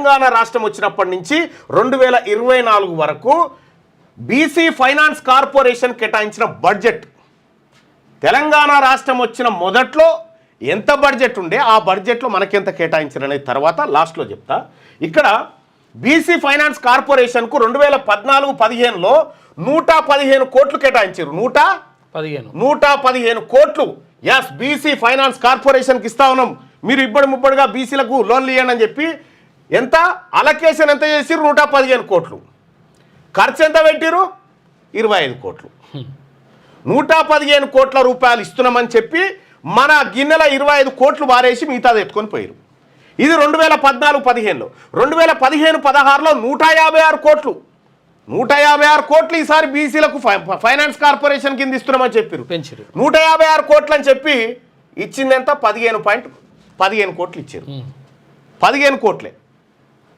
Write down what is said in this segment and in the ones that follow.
తెలంగాణ రాష్ట్రం వచ్చినప్పటి నుంచి రెండు వేల ఇరవై నాలుగు వరకు బీసీ ఫైనాన్స్ కార్పొరేషన్ కేటాయించిన బడ్జెట్. తెలంగాణ రాష్ట్రం వచ్చిన మొదట్లో ఎంత బడ్జెట్ ఉండే ఆ బడ్జెట్లో మనకెంత కేటాయించారనేది తర్వాత లాస్ట్లో చెప్తా. ఇక్కడ బీసీ ఫైనాన్స్ కార్పొరేషన్కు రెండు వేల పద్నాలుగు పదిహేనులో నూట పదిహేను కోట్లు కేటాయించారు. నూట పదిహేను. నూట పదిహేను కోట్లు. ఎస్ బీసీ ఫైనాన్స్ కార్పొరేషన్కి ఇస్తా ఉన్నాం. మీరు ఇబ్బడి ముబ్బడిగా బీసీలకు లోన్లు ఇవ్వండి అని చెప్పి ఎంత? అలకేషన్ ఎంత చేసిరు నూట పదిహేను కోట్లు. ఖర్చు ఎంత పెట్టిరు ఇరవై ఐదు కోట్లు. నూట పదిహేను కోట్ల రూపాయలు ఇస్తున్నామని చెప్పి మన గిన్నెల ఇరవై ఐదు కోట్లు వారేసి మిగతాది ఎత్తుకొని పోయారు ఇది రెండు వేల పద్నాలుగు పదిహేనులో. రెండు వేల పదిహేను పదహారులో నూట యాభై ఆరు కోట్లు. నూట యాభై ఆరు కోట్లు ఈసారి బీసీలకు ఫైనాన్స్ కార్పొరేషన్ కింద ఇస్తున్నామని చెప్పారు పెంచిరు నూట యాభై ఆరు కోట్లు అని చెప్పి ఇచ్చిందెంత పదిహేను పాయింట్ పదిహేను కోట్లు ఇచ్చారు పదిహేను కోట్లే.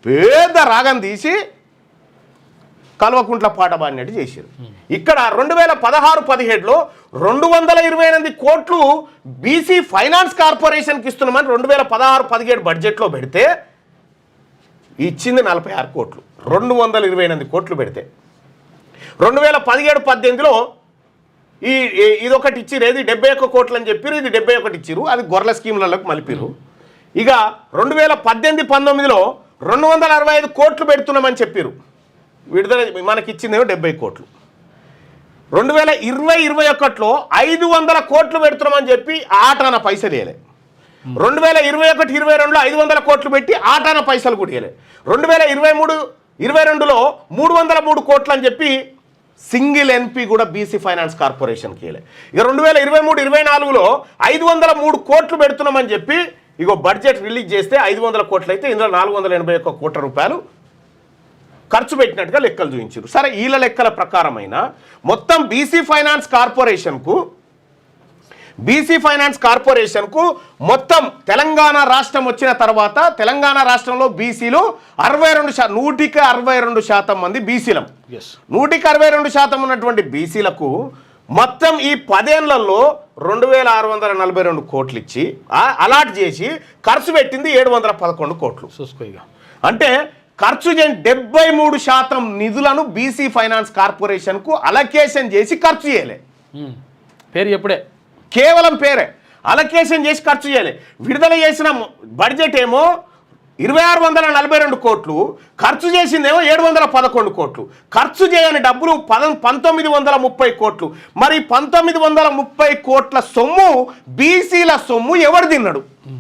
పెద్ద రాగం తీసి కల్వకుంట్ల పాట పాడినట్టు చేశారు. ఇక్కడ రెండు వేల పదహారు పదిహేడులో రెండు వందల ఇరవై ఎనిమిది కోట్లు బీసీ ఫైనాన్స్ కార్పొరేషన్కి ఇస్తున్నామని రెండు వేల పదహారు పదిహేడు బడ్జెట్లో పెడితే ఇచ్చింది నలభై ఆరు కోట్లు. రెండు వందల ఇరవై ఎనిమిది కోట్లు పెడితే. రెండు వేల పదిహేడు పద్దెనిమిదిలో ఈ ఈ- ఇదొకటి ఇచ్చిరు ఏది? డెబ్బై ఒక్క కోట్లు అని చెప్పారు ఇది డెబ్బై ఒకటి ఇచ్చిరు అది గొర్రెల స్కీమ్లలోకి మలిపిరు ఇక రెండు వేల పద్దెనిమిది పంతొమ్మిదిలో రెండు వందల అరవై ఐదు కోట్లు పెడుతున్నామని చెప్పారు విడుదల మనకి ఇచ్చిందేమో డెబ్బై కోట్లు. రెండు వేల ఇరవై ఇరవై ఒకటిలో ఐదు వందల కోట్లు పెడుతున్నామని చెప్పి ఆటాన పైసలు వేయలే రెండు వేల ఇరవై ఒకటి ఇరవై రెండులో ఐదు వందల కోట్లు పెట్టి ఆటాన పైసలు కూడా ఇవ్వలే రెండు వేల ఇరవై మూడు ఇరవై రెండులో మూడు వందల మూడు కోట్లు అని చెప్పి సింగిల్ ఎన్పి కూడా బీసీ ఫైనాన్స్ కార్పొరేషన్కి ఇవ్వలే ఇక రెండు వేల ఇరవై మూడు ఇరవై నాలుగులో ఐదు వందల మూడు కోట్లు పెడుతున్నామని చెప్పి ఇగో బడ్జెట్ రిలీజ్ చేస్తే ఐదు వందల కోట్లు అయితే ఇందులో నాలుగు వందల ఎనభై ఒక్క కోట్ల రూపాయలు ఖర్చు పెట్టినట్టుగా లెక్కలు చూపించారు. సరే వీళ్ళ లెక్కల ప్రకారమైన మొత్తం బీసీ ఫైనాన్స్ కార్పొరేషన్కు బీసీ ఫైనాన్స్ కార్పొరేషన్కు మొత్తం తెలంగాణ రాష్ట్రం వచ్చిన తర్వాత తెలంగాణ రాష్ట్రంలో బీసీలు అరవై రెండు శా నూటికి అరవై రెండు శాతం మంది బీసీలం. నూటికి అరవై రెండు శాతం ఉన్నటువంటి బీసీలకు మొత్తం ఈ పదేళ్ళలో రెండు వేల ఆరు వందల నలభై రెండు కోట్లు ఇచ్చి అలాట్ చేసి ఖర్చు పెట్టింది ఏడు వందల పదకొండు కోట్లు. చూసుకో ఇక. అంటే ఖర్చు చేయని డెబ్బై మూడు శాతం నిధులను బీసీ ఫైనాన్స్ కార్పొరేషన్కు అలకేషన్ చేసి ఖర్చు చేయలే. పేరు ఎప్పుడే కేవలం పేరే. అలకేషన్ చేసి ఖర్చు చేయాలి. విడుదల చేసిన బడ్జెట్ ఏమో ఇరవై ఆరు వందల నలభై రెండు కోట్లు ఖర్చు చేసిందేమో ఏడు వందల పదకొండు కోట్లు. ఖర్చు చేయని డబ్బులు పద పంతొమ్మిది వందల ముప్పై కోట్లు. మరి పంతొమ్మిది వందల ముప్పై కోట్ల సొమ్ము బీసీల సొమ్ము ఎవరు తిన్నాడు?